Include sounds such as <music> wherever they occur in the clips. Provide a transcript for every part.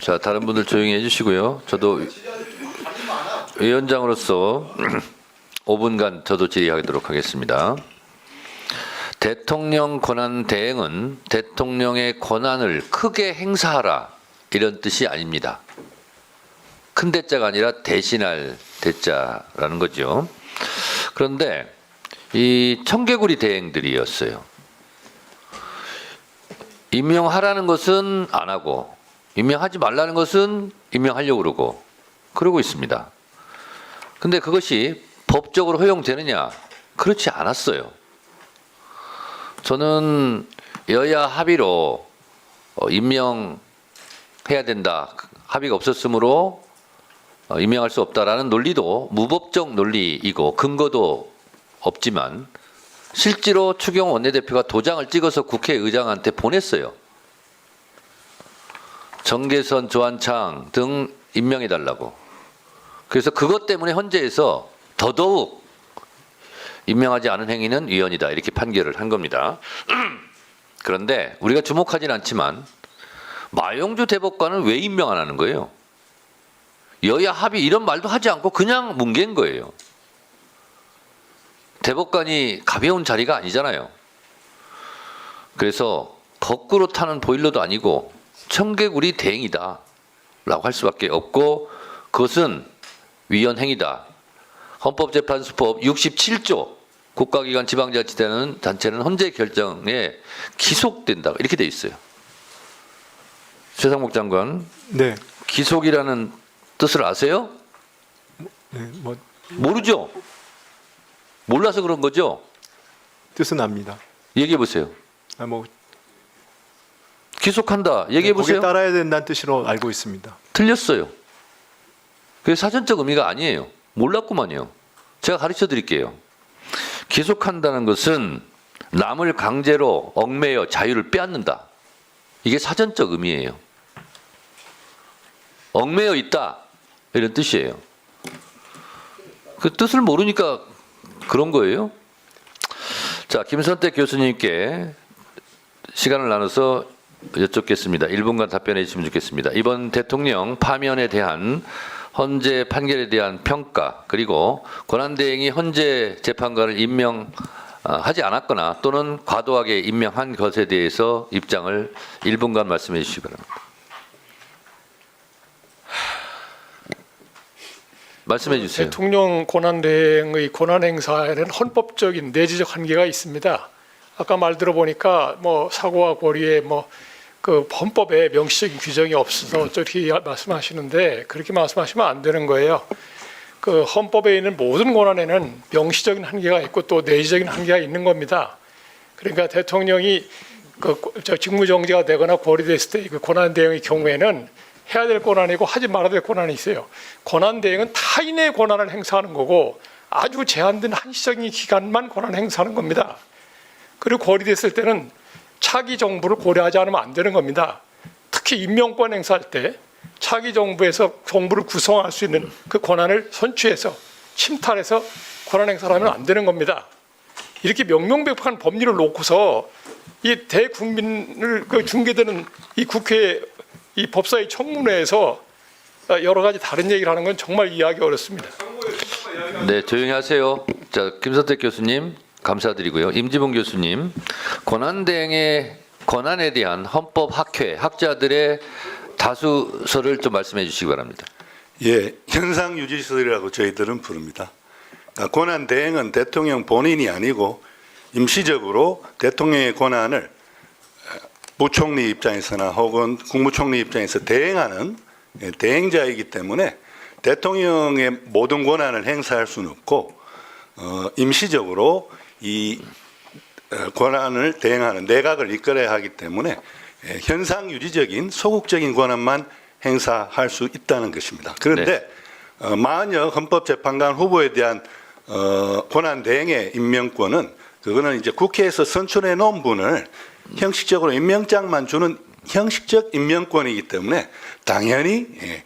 자, 다른 분들 조용히 해주시고요. 저도 위원장으로서 <clears throat> 5분간 저도 질의하도록 하겠습니다. 대통령 권한 대행은 대통령의 권한을 크게 행사하라 이런 뜻이 아닙니다. 큰 대자가 아니라 대신할 대자라는 거죠. 그런데 이 청개구리 대행들이었어요. 임명하라는 것은 안 하고 임명하지 말라는 것은 임명하려고 그러고 그러고 있습니다. 근데 그것이 법적으로 허용되느냐? 그렇지 않았어요. 저는 여야 합의로 어, 임명해야 된다. 합의가 없었으므로 어, 임명할 수 없다라는 논리도 무법적 논리이고 근거도 없지만 실제로 추경 원내대표가 도장을 찍어서 국회의장한테 보냈어요. 정계선, 조한창 등 임명해 달라고. 그래서 그것 때문에 헌재에서 더더욱 임명하지 않은 행위는 위헌이다 이렇게 판결을 한 겁니다. <clears throat> 그런데 우리가 주목하진 않지만 마용주 대법관은 왜 임명 안 하는 거예요? 여야 합의 이런 말도 하지 않고 그냥 뭉갠 거예요. 대법관이 가벼운 자리가 아니잖아요. 그래서 거꾸로 타는 보일러도 아니고 청개구리 대행이다 라고 할 수밖에 없고 그것은 위헌 행위다. 헌법재판소법 67조 국가기관 지방자치단체는 단체는 헌재 결정에 기속된다 이렇게 돼 있어요. 최상목 장관 네, 기속이라는 뜻을 아세요? 네, 뭐 모르죠. 몰라서 그런 거죠. 뜻은 압니다. 얘기해 보세요. 아, 뭐 기속한다. 얘기해 거기에 보세요. 따라야 된다는 뜻으로 알고 있습니다. 틀렸어요. 그게 사전적 의미가 아니에요. 몰랐구만요. 제가 가르쳐 드릴게요. 기속한다는 것은 남을 강제로 얽매여 자유를 빼앗는다. 이게 사전적 의미예요. 얽매여 있다. 이런 뜻이에요. 그 뜻을 모르니까 그런 거예요. 자, 김선택 교수님께 시간을 나눠서 여쭙겠습니다. 1분간 답변해 주시면 좋겠습니다. 이번 대통령 파면에 대한 헌재 판결에 대한 평가 그리고 권한대행이 헌재 재판관을 임명하지 않았거나 또는 과도하게 임명한 것에 대해서 입장을 1분간 말씀해 주시기 바랍니다. 말씀해 주세요. 대통령 권한 대행의 권한 행사에는 헌법적인 내재적 한계가 있습니다. 아까 말 들어보니까 뭐 사고와 고리에 뭐 그 헌법에 명시적인 규정이 없어서 저렇게 말씀하시는데 그렇게 말씀하시면 안 되는 거예요. 그 헌법에 있는 모든 권한에는 명시적인 한계가 있고 또 내재적인 한계가 있는 겁니다. 그러니까 대통령이 그저 직무 정지가 되거나 고리됐을 때 그 권한 대행의 경우에는 해야 될 권한이고 하지 말아야 될 권한이 있어요. 권한 대행은 타인의 권한을 행사하는 거고 아주 제한된 한시적인 기간만 권한 행사하는 겁니다. 그리고 고리됐을 때는 차기 정부를 고려하지 않으면 안 되는 겁니다. 특히 임명권 행사할 때 차기 정부에서 정부를 구성할 수 있는 그 권한을 선취해서 침탈해서 권한 행사를 하면 안 되는 겁니다. 이렇게 명명백백한 법리를 놓고서 이 대국민을 그 중개되는 이 국회 이 법사위 청문회에서 여러 가지 다른 얘기를 하는 건 정말 이해하기 어렵습니다. 네, 조용히 하세요. 자, 김선택 교수님 감사드리고요. 임지봉 교수님 권한대행의 권한에 대한 헌법 학회 학자들의 다수설을 좀 말씀해 주시기 바랍니다. 예, 현상 유지설이라고 저희들은 부릅니다. 그러니까 권한 대행은 대통령 본인이 아니고 임시적으로 대통령의 권한을 부총리 입장에서나 혹은 국무총리 입장에서 대행하는 예, 대행자이기 때문에 대통령의 모든 권한을 행사할 수는 없고 어, 임시적으로 이 어, 권한을 대행하는 내각을 이끌어야 하기 때문에 예, 현상 유지적인 소극적인 권한만 행사할 수 있다는 것입니다. 그런데 어, 만약 헌법재판관 후보에 대한 어, 권한 대행의 임명권은 그거는 이제 국회에서 선출해 놓은 분을 형식적으로 임명장만 주는 형식적 임명권이기 때문에 당연히 예, 예,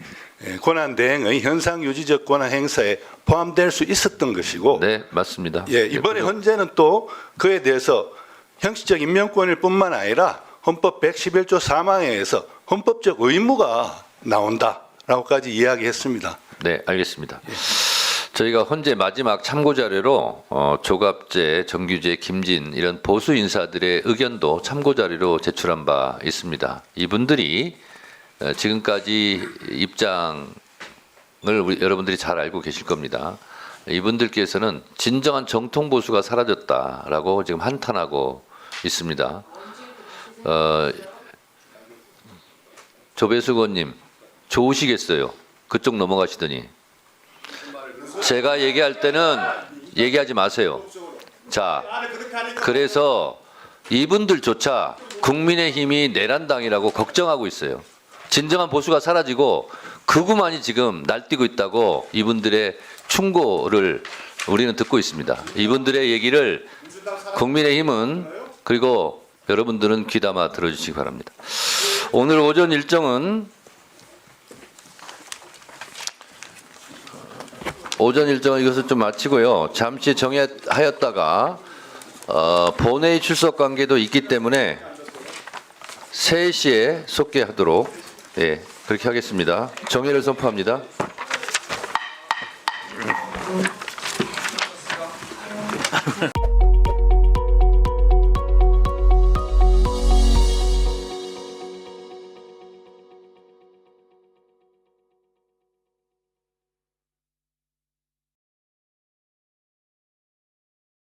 권한 대행의 현상 유지적 권한 행사에 포함될 수 있었던 것이고 네, 맞습니다. 예, 이번에 헌재는 또 그에 대해서 형식적 임명권일 뿐만 아니라 헌법 111조 3항에 의해서 헌법적 의무가 나온다라고까지 이야기했습니다. 네, 알겠습니다. 저희가 현재 마지막 참고 자료로 어, 조갑재, 정규재, 김진 이런 보수 인사들의 의견도 참고 자료로 제출한 바 있습니다. 이분들이 어, 지금까지 입장을 우리, 여러분들이 잘 알고 계실 겁니다. 이분들께서는 진정한 정통 보수가 사라졌다라고 지금 한탄하고 있습니다. 어, 조배수 의원님 좋으시겠어요. 그쪽 넘어가시더니 제가 얘기할 때는 얘기하지 마세요. 자, 그래서 이분들조차 국민의힘이 내란당이라고 걱정하고 있어요. 진정한 보수가 사라지고 극우만이 지금 날뛰고 있다고 이분들의 충고를 우리는 듣고 있습니다. 이분들의 얘기를 국민의힘은 그리고 여러분들은 귀담아 들어주시기 바랍니다. 오늘 오전 일정은 오전 일정은 이것을 좀 마치고요. 잠시 정회하였다가 어, 본회의 출석 관계도 있기 때문에 3시에 속개하도록 예, 그렇게 하겠습니다. 정회를 선포합니다.